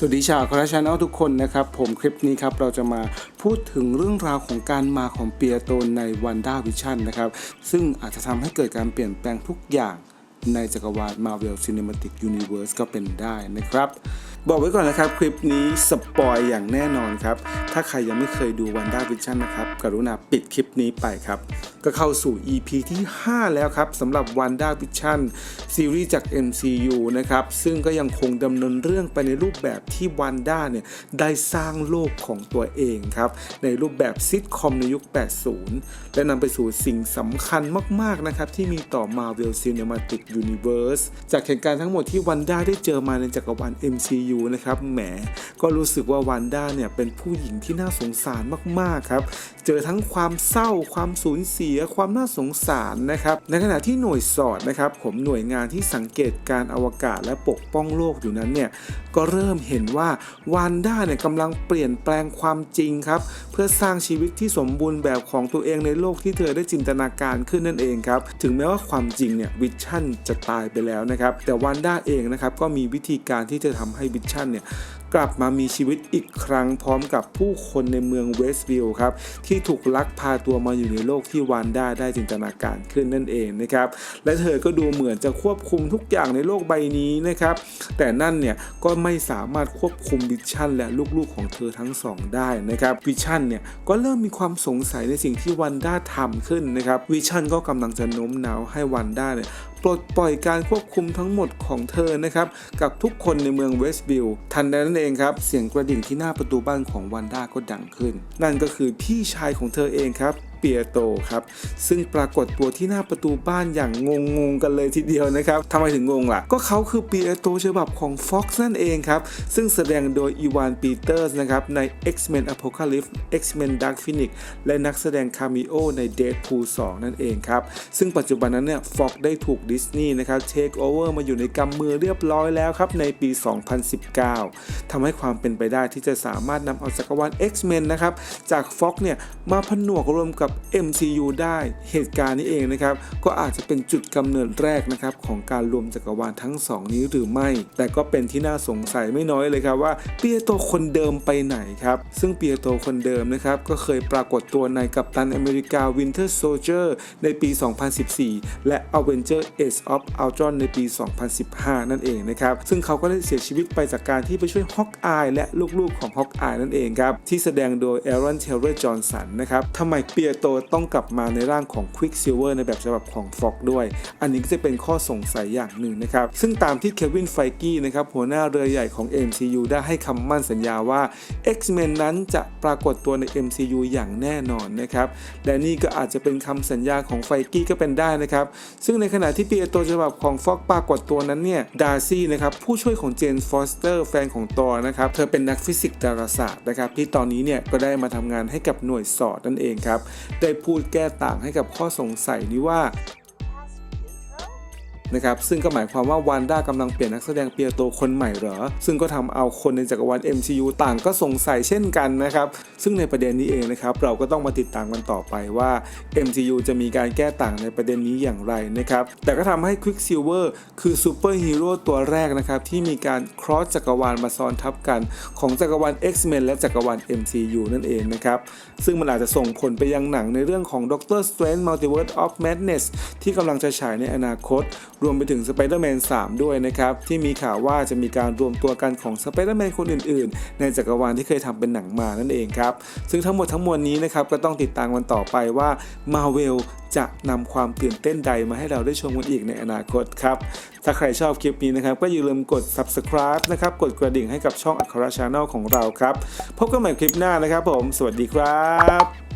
สวัสดีชาวคอร์ชันอลทุกคนนะครับ ผมคลิปนี้ครับเราจะมาพูดถึงเรื่องราวของการมาของเปียโตในวันด้าวิชั่นนะครับ ซึ่งอาจจะทำให้เกิดการเปลี่ยนแปลงทุกอย่างในจักรวาล Marvel Cinematic Universe ก็เป็นได้นะครับ บอกไว้ก่อนนะครับ คลิปนี้สปอยอย่างแน่นอนครับ ถ้าใครยังไม่เคยดูวันด้าวิชั่นนะครับ กรุณาปิดคลิปนี้ไปครับ ก็เข้าสู่ EP ที่ 5 แล้วครับสำหรับวันด้าวิชั่นซีรีส์จาก MCU นะครับ ซึ่งก็ยังคงดำเนินเรื่องไปในรูปแบบที่วันด้าเนี่ยได้สร้างโลกของตัวเองครับ ในรูปแบบซิทคอมในยุค 80 และนำไปสู่สิ่งสำคัญมาก ๆ นะครับ ที่มีต่อ Marvel Cinematic Universe จากเหตุการณ์ทั้งหมดที่วันด้าได้เจอมาในจักรวาล MCU นะครับแหมก็รู้สึกว่าวันด้าเนี่ยเป็นผู้หญิงที่น่าสงสารมาก ๆ ครับ เจอทั้งความเศร้าความสูญเสียความน่าสงสารนะครับ ในขณะที่หน่วยสอดนะครับ ผมหน่วยงานที่สังเกตการอวกาศและปกป้องโลกอยู่นั้นเนี่ยก็เริ่มเห็นว่าวันด้าเนี่ยกำลังเปลี่ยนแปลงความจริงครับ เพื่อสร้างชีวิตที่สมบูรณ์แบบของตัวเองในโลกที่เธอได้จินตนาการขึ้นนั่นเองครับ ถึงแม้ว่าความจริงเนี่ยวิชั่นจะตายไปแล้วนะครับ แต่วันด้าเองนะครับก็มีวิธีการที่จะทำให้วิชั่นเนี่ย กลับมามีชีวิตอีกครั้งพร้อมกับผู้คนในเมืองเวสต์วิลล์ครับที่ถูกลักพาตัวมาอยู่ในโลกที่วานด้าได้จินตนาการขึ้นนั่นเองนะครับและเธอก็ดูเหมือนจะควบคุมทุกอย่างในโลกใบนี้นะครับแต่นั่นเนี่ยก็ไม่สามารถควบคุมวิชั่นและลูกๆของเธอทั้งสองได้นะครับวิชั่นเนี่ยก็เริ่มมีความสงสัยในสิ่งที่วันด้าทำขึ้นนะครับวิชั่นก็กำลังจะโน้มน้าวให้วันด้าเนี่ย ปลดปล่อยการควบคุมทั้งหมดของเธอนะครับกับทุกคนในเมืองเวสต์วิลล์ทันใดนั้นเองครับ เสียงกระดิ่งที่หน้าประตูบ้านของวันด้าก็ดังขึ้น นั่นก็คือพี่ชายของเธอเองครับ เปียโตครับซึ่งปรากฏตัวที่หน้าประตูบ้านอย่างงงๆกันเลยทีเดียวนะครับทำไมถึงงงล่ะ ก็เขาคือเปียโตฉบับของ Fox นั่นเองครับ ซึ่งแสดงโดยอีวานปีเตอร์สนะครับใน X-Men Apocalypse X-Men Dark Phoenix และนักแสดงคาเมโอใน Deadpool 2 นั่นเองครับ ซึ่งปัจจุบันนั้นเนี่ย Fox ได้ถูกดิสนีย์นะครับเทคโอเวอร์มาอยู่ในกำมือเรียบร้อยแล้วครับในปี 2019ทำให้ความเป็นไปได้ที่จะสามารถนำเอาจักรวาล X-Men นะครับจาก Fox เนี่ยมาผนวกรวมกับ MCU ได้เหตุการณ์นี้เองนะครับ ก็อาจจะเป็นจุดกำเนิดแรกนะครับของการรวมจักรวาลทั้งสองนี้หรือไม่ แต่ก็เป็นที่น่าสงสัยไม่น้อยเลยครับว่าเปียโตคนเดิมไปไหนครับ ซึ่งเปียโตคนเดิมนะครับก็เคยปรากฏตัวในกัปตันอเมริกา Winter Soldier ในปี 2014 และ Avenger Age of Ultron ในปี 2015 นั่นเองนะครับ ซึ่งเขาก็ได้เสียชีวิตไปจากการที่ไปช่วยฮอกอายและลูกๆของฮอกอายนั่นเองครับ ที่แสดงโดย Aaron Taylor Johnson นะครับทำไมเปียโตต้องกลับมาในร่างของ Quicksilver ในแบบฉบับของ Fox ด้วย อันนี้ก็จะเป็นข้อสงสัยอย่างหนึ่งนะครับ ซึ่งตามที่เควินไฟกี้นะครับหัวหน้าเรือใหญ่ของ MCU ได้ให้คำมั่นสัญญาว่า X-Men นั้นจะปรากฏตัวใน MCU อย่างแน่นอนนะครับ และนี่ก็อาจจะเป็นคำสัญญาของไฟกี้ก็เป็นได้นะครับ ซึ่งในขณะที่เปียโตฉบับของฟ็อกปรากฏตัวนั้นเนี่ยดาร์ซี่นะครับผู้ช่วยของเจนฟอสเตอร์แฟนของตอนะครับเธอเป็นนักฟิสิกส์ดาราศาสตร์นะครับที่ตอนนี้เนี่ยก็ได้มาทำงานให้กับหน่วยสอดนั่นเองครับได้พูดแก้ต่างให้กับข้อสงสัยนี้ว่า นะครับซึ่งก็หมายความว่าวันด้ากำลังเปลี่ยนนักแสดงเปียโตคนใหม่เหรอ ซึ่งก็ทำเอาคนในจักรวาล MCU ต่างก็สงสัยเช่นกันนะครับซึ่งในประเด็นนี้เองนะครับเราก็ต้องมาติดตามกันต่อไปว่า MCU จะมีการแก้ต่างในประเด็นนี้อย่างไรนะครับแต่ก็ทำให้ Quicksilver คือซูเปอร์ฮีโร่ตัวแรกนะครับที่มีการครอสจักรวาลมาซ้อนทับกัน ของจักรวาล X-Men และจักรวาล MCU นั่นเองนะครับซึ่งมันอาจจะส่งผลไปยังหนังในเรื่องของ Doctor Strange Multiverse of Madness ที่กำลังจะฉายในอนาคตรวมไปถึง Spider-Man 3 ด้วยนะครับ ที่มีข่าวว่าจะมีการรวมตัวกันของ Spider-Man คนอื่นๆ ในจักรวาลที่เคยทำเป็นหนังมานั่นเองครับ ซึ่งทั้งหมดทั้งมวลนี้นะครับ ก็ต้องติดตามกันต่อไปว่า Marvel จะนำความตื่นเต้นใดมาให้เราได้ชมกันอีกในอนาคตครับ ถ้าใครชอบคลิปนี้นะครับ ก็อย่าลืมกด subscribe นะครับ กดกระดิ่งให้กับช่องอัครชาแนลของเราครับ พบกันใหม่คลิปหน้านะครับผม สวัสดีครับ